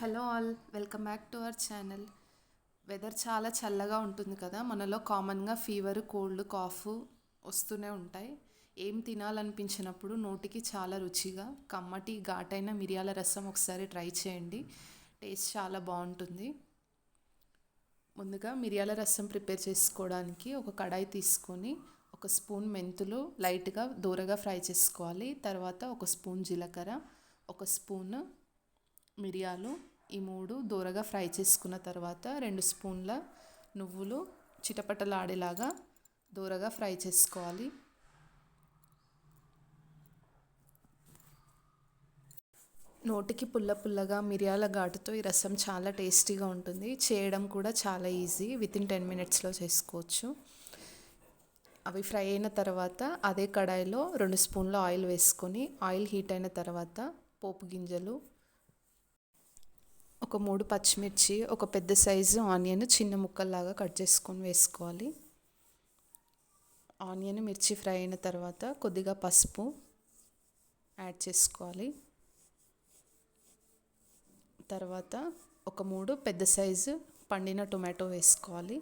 Hello all welcome back to our channel. Weather చాలా చల్లగా ఉంటుంది కదా మనలో కామన్గా ఫీవర్ కోల్డ్ కాఫ్ వస్తూనే ఉంటాయి. ఏం తినాలనిపించినప్పుడు నోటికి చాలా రుచిగా కమ్మటి ఘాటైన మిరియాల రసం ఒకసారి ట్రై చేయండి. టేస్ట్ చాలా బాగుంటుంది. ముందుగా మిరియాల రసం ప్రిపేర్ చేసుకోవడానికి ఒక కడాయి తీసుకొని ఒక స్పూన్ మెంతులు లైట్గా దూరగా ఫ్రై చేసుకోవాలి. తర్వాత ఒక స్పూన్ జీలకర్ర ఒక స్పూన్ మిరియాలు ఈ మూడు దూరగా ఫ్రై చేసుకున్న తర్వాత రెండు స్పూన్ల నువ్వులు చిటపటలాడేలాగా దూరగా ఫ్రై చేసుకోవాలి. నోటికి పుల్ల పుల్లగా మిరియాల ఘాటుతో ఈ రసం చాలా టేస్టీగా ఉంటుంది. చేయడం కూడా చాలా ఈజీ. విత్ ఇన్ టెన్ మినిట్స్లో చేసుకోవచ్చు. అవి ఫ్రై అయిన తర్వాత అదే కడాయిలో రెండు స్పూన్ల ఆయిల్ వేసుకొని ఆయిల్ హీట్ అయిన తర్వాత పోపు గింజలు ఒక మూడు పచ్చిమిర్చి ఒక పెద్ద సైజు ఆనియన్ చిన్న ముక్కల్లాగా కట్ చేసుకొని వేసుకోవాలి. ఆనియన్ మిర్చి ఫ్రై అయిన తర్వాత కొద్దిగా పసుపు యాడ్ చేసుకోవాలి. తర్వాత ఒక మూడు పెద్ద సైజు పండిన టొమాటో వేసుకోవాలి.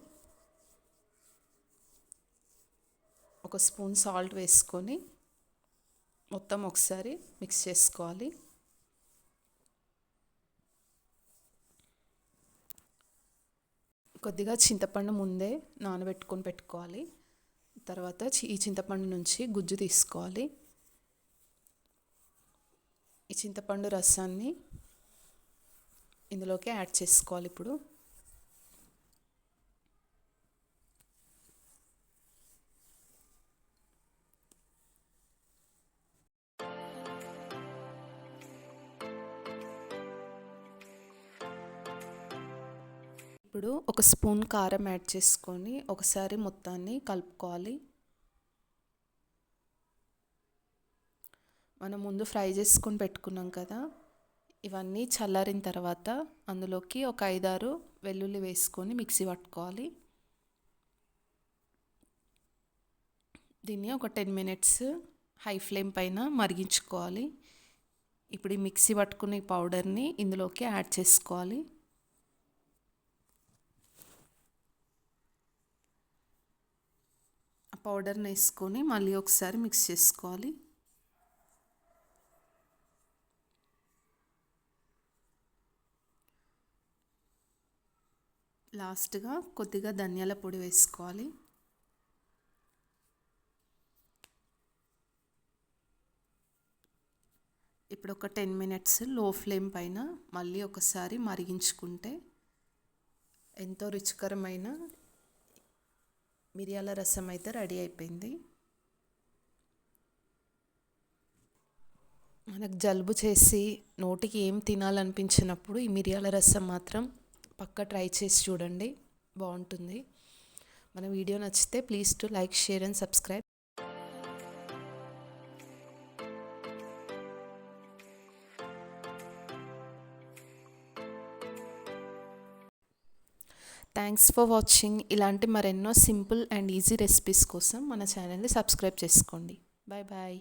ఒక స్పూన్ సాల్ట్ వేసుకొని మొత్తం ఒకసారి మిక్స్ చేసుకోవాలి. కొద్దిగా చింతపండు ముందే నానబెట్టుకొని పెట్టుకోవాలి. తర్వాత ఈ చింతపండు నుంచి గుజ్జు తీసుకోవాలి. ఈ చింతపండు రసాన్ని ఇందులోకి యాడ్ చేసుకోవాలి ఇప్పుడు. ఇప్పుడు ఒక స్పూన్ కారం యాడ్ చేసుకొని ఒకసారి మొత్తాన్ని కలుపుకోవాలి. మనం ముందు ఫ్రై చేసుకొని పెట్టుకున్నాం కదా ఇవన్నీ చల్లారిన తర్వాత అందులోకి ఒక ఐదారు వెల్లుల్లి వేసుకొని మిక్సీ పట్టుకోవాలి. దీన్ని ఒక టెన్ మినిట్స్ హై ఫ్లేమ్ పైన మరిగించుకోవాలి. ఇప్పుడు ఈ మిక్సీ పట్టుకునే పౌడర్ని ఇందులోకి యాడ్ చేసుకోవాలి. పౌడర్ని వేసుకొని మళ్ళీ ఒకసారి మిక్స్ చేసుకోవాలి. లాస్ట్గా కొద్దిగా ధనియాల పొడి వేసుకోవాలి. ఇప్పుడు ఒక టెన్ మినిట్స్లో ఫ్లేమ్ పైన మళ్ళీ ఒకసారి మరిగించుకుంటే ఎంతో రుచికరమైన మిరియాల రసం అయితే రెడీ అయిపోయింది. మనకు జలుబు చేసి నోటికి ఏం తినాలనిపించినప్పుడు ఈ మిరియాల రసం మాత్రం పక్క ట్రై చేసి చూడండి. బాగుంటుంది. మన వీడియో నచ్చితే please to like share and subscribe. Thanks for watching ఇలాంటి మరెన్నో సింపుల్ అండ్ ఈజీ రెసిపీస్ కోసం మన ఛానల్ని సబ్స్క్రైబ్ చేసుకోండి. Bye bye